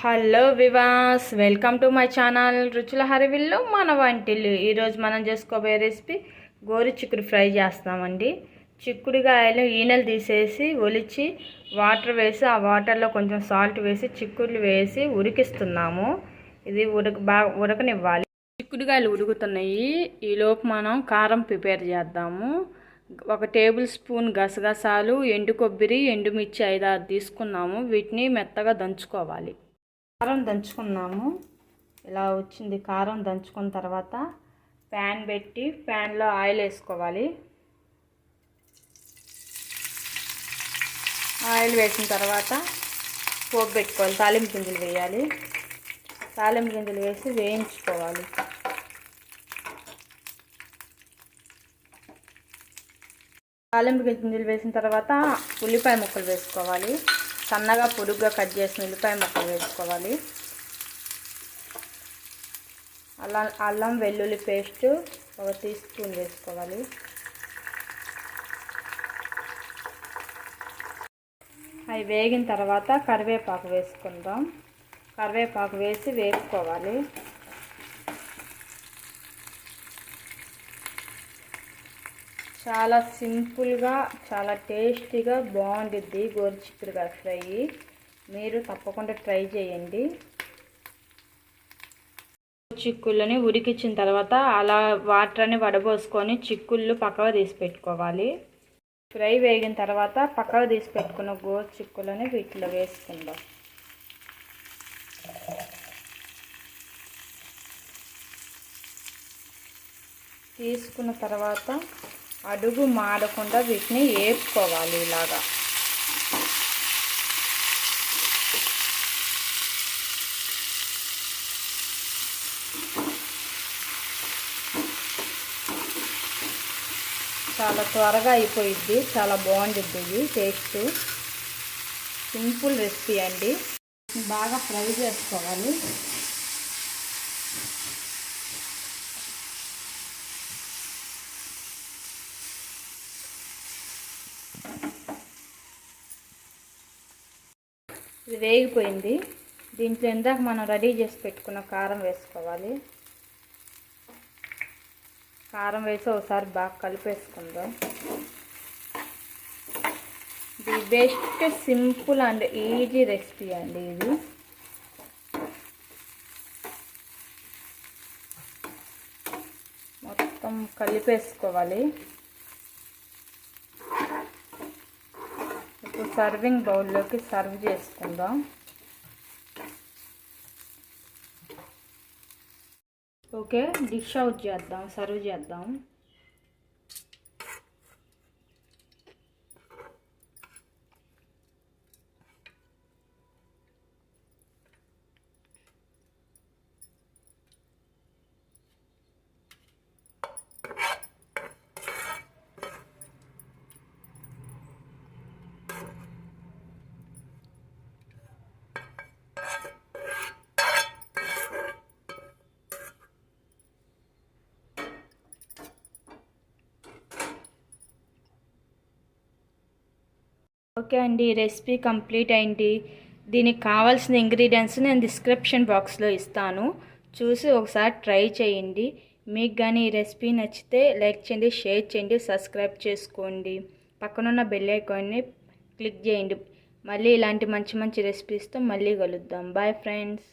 Hello వివాస్ welcome to my channel రుచుల హరివిల్లు మన వంటిల్లు. ఈరోజు మనం చేసుకోబోయే రెసిపీ గోరు చిక్కుడు ఫ్రై చేస్తామండి చిక్కుడుకాయలు ఈనెలు తీసేసి ఒలిచి వాటర్ వేసి ఆ వాటర్లో కొంచెం సాల్ట్ వేసి చిక్కుడులు వేసి ఉడికిస్తున్నాము. ఇది ఉడక బాగా ఉడకనివ్వాలి. చిక్కుడుకాయలు ఉడుకుతున్నాయి. ఈలోపు మనం కారం ప్రిపేర్ చేద్దాము. ఒక టేబుల్ స్పూన్ గసగసాలు ఎండు కొబ్బరి ఎండుమిర్చి ఐదారు తీసుకున్నాము. వీటిని మెత్తగా దంచుకోవాలి. కారం దంచుకున్నాము. ఇలా వచ్చింది కారం దంచుకున్న తర్వాత ప్యాన్ పెట్టి ప్యాన్లో ఆయిల్ వేసుకోవాలి. ఆయిల్ వేసిన తర్వాత పోపు పెట్టుకోవాలి. తాలింపు గింజలు వేయాలి. తాలింపు గింజలు వేసి వేయించుకోవాలి. తాలింపు గింజలు వేసిన తర్వాత ఉల్లిపాయ ముక్కలు వేసుకోవాలి. సన్నగా పొడుగ్గా కట్ చేసిన ఉల్లిపాయ ముక్కలు వేసుకోవాలి. అల్లం అల్లం వెల్లుల్లి పేస్ట్ ఒక టీ స్పూన్ వేసుకోవాలి. అవి వేగిన తర్వాత కరివేపాకు వేసుకుందాం. కరివేపాకు వేసి వేసుకోవాలి చాలా సింపుల్గా చాలా టేస్టీగా బాగుంటుంది గోరుచిక్కుడుకాయ ఫ్రై. మీరు తప్పకుండా ట్రై చేయండి. చిక్కుళ్ళని ఉడికించిన తర్వాత అలా వాటర్ని వడబోసుకొని చిక్కుళ్ళు పక్కగా తీసి పెట్టుకోవాలి. ఫ్రై వేగిన తర్వాత పక్కగా తీసి పెట్టుకున్న గోరు చిక్కులని వీటిలో వేసుకుందాం. తీసుకున్న తర్వాత అడుగు మాడకుండా వీటిని వేపుకోవాలి ఇలాగా. చాలా త్వరగా అయిపోయిద్ది చాలా బాగుంటుంది ఇది టేస్ట్. సింపుల్ రెసిపీ అండి. బాగా ఫ్రై చేసుకోవాలి. ఇది వేగిపోయింది. దీంట్లో ఇందాక మనం రెడీ చేసి పెట్టుకున్న కారం వేసుకోవాలి. కారం వేసి ఒకసారి బాగా కలిపేసుకుందాం. The best simple and easy recipe అండి ఇది. మొత్తం కలిపేసుకోవాలి. ఇప్పుడు సర్వింగ్ బౌల్లోకి సర్వ్ చేసుకుందాం. ఓకే డిష్ అవుట్ చేద్దాం సర్వ్ చేద్దాం. ఓకే అండి రెసిపీ కంప్లీట్ అయింది. దీనికి కావాల్సిన ఇంగ్రీడియంట్స్ నేను డిస్క్రిప్షన్ బాక్స్లో ఇస్తాను. చూసి ఒకసారి ట్రై చేయండి. మీకు కానీ ఈ రెసిపీ నచ్చితే లైక్ చేయండి షేర్ చేయండి సబ్స్క్రైబ్ చేసుకోండి. పక్కనున్న బెల్ ఐకాన్ని క్లిక్ చేయండి. మళ్ళీ ఇలాంటి మంచి మంచి రెసిపీస్తో మళ్ళీ కలుద్దాం. Bye friends.